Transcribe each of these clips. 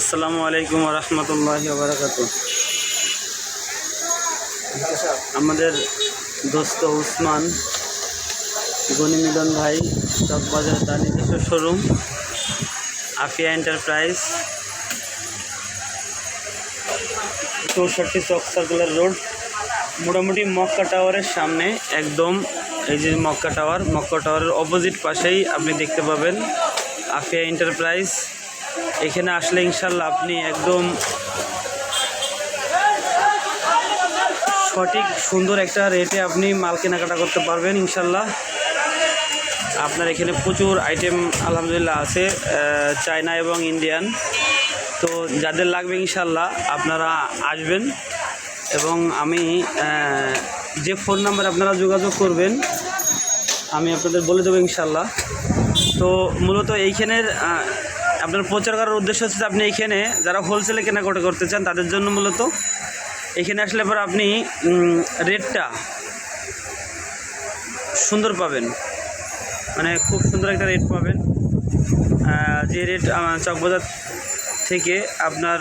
আসসালামু আলাইকুম রহমতুল্লাহ বারাকাত আমাদের দোস্ত উসমান, গনি মিলন ভাই, চকবাজার তার নিজস্ব শোরুম আফিয়া এন্টারপ্রাইজ চৌষট্টি চক সার্কুলার রোড মোটামুটি মক্কা টাওয়ারের সামনে, একদম এই যে মক্কা টাওয়ার মক্কা টাওয়ারের অপোজিট পাশেই আপনি দেখতে পাবেন আফিয়া এন্টারপ্রাইজ এখানে আসলে ইনশাল্লাহ আপনি একদম সঠিক, সুন্দর একটা রেটে আপনি মাল কেনাকাটা করতে পারবেন ইনশাল্লাহ। আপনার এখানে প্রচুর আইটেম আলহামদুলিল্লাহ আছে চায়না এবং ইন্ডিয়ান তো যাদের লাগবে ইনশাল্লাহ আপনারা আসবেন এবং আমি যে ফোন নাম্বার আপনারা যোগাযোগ করবেন, আমি আপনাদের বলে দেবো ইনশাল্লাহ। তো মূলত এইখানের আপনার প্রচার করার উদ্দেশ্য হচ্ছে আপনি এইখানে যারা হোলসেলে কেনাকাটা করতে চান, তাদের জন্য মূলত এখানে আসলে পর আপনি রেটটা সুন্দর পাবেন। মানে খুব সুন্দর একটা রেট পাবেন। যে রেট চকবাজার থেকে আপনার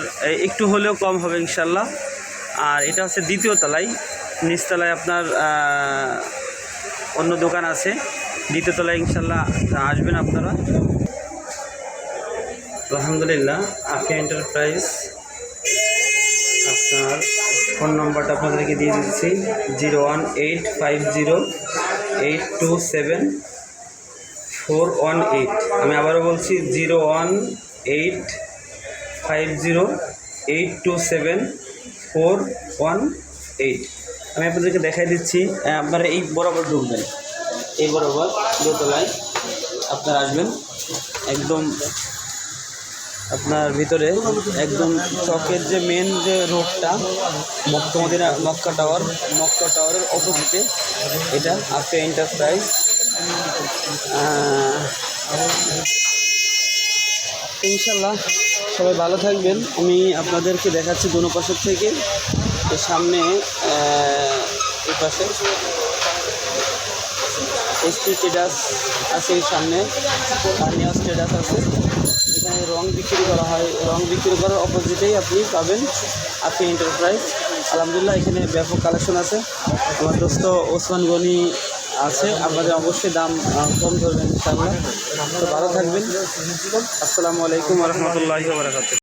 একটু হলেও কম হবে ইনশাল্লাহ আর এটা হচ্ছে দ্বিতীয় তলায়। নিচতলায় আপনার অন্য দোকান আছে। দ্বিতীয় তলায় ইনশাল্লাহ আসবেন আপনারা। আলহামদুলিল্লাহ আফিয়া এন্টারপ্রাইজ আপনার ফোন নম্বরটা আপনাদেরকে দিয়ে দিচ্ছি, zero one eight five zero, eight two seven, four one eight. আমি আবারও বলছি, zero one eight five zero, eight two seven, four one eight. আমি আপনাদেরকে দেখাই দিচ্ছি আপনারা এই বরাবর ঢুকবেন, এই বরাবর দোতলায় আপনারা আসবেন, একদম আপনার ভিতরে একদম চকের যে মেন যে রোডটা, মক্কামদিনা, মক্কা টাওয়ার মক্কা টাওয়ারের অপোজিটে এটা আফিয়া এন্টারপ্রাইজ ইনশাল্লাহ সবাই ভালো থাকবেন। আমি আপনাদেরকে দেখাচ্ছি দোনো পাশের থেকে। সামনে এই পাশে। এসপি স্টেটাস আছে সামনে। স্থানীয় স্টেটাস আছে। এখানে রং বিক্রি করা হয়। রং বিক্রি করার অপোজিটেই আপনি পাবেন আপনি এন্টারপ্রাইজ আলহামদুলিল্লাহ, এখানে ব্যাপক কালেকশন আছে। আমার দোস্ত ওসমান গনি আছে। আপনাদের অবশ্যই দাম কম ধরবেন ভালো থাকবেন। আসসালামু আলাইকুম রহমতুল্লাহ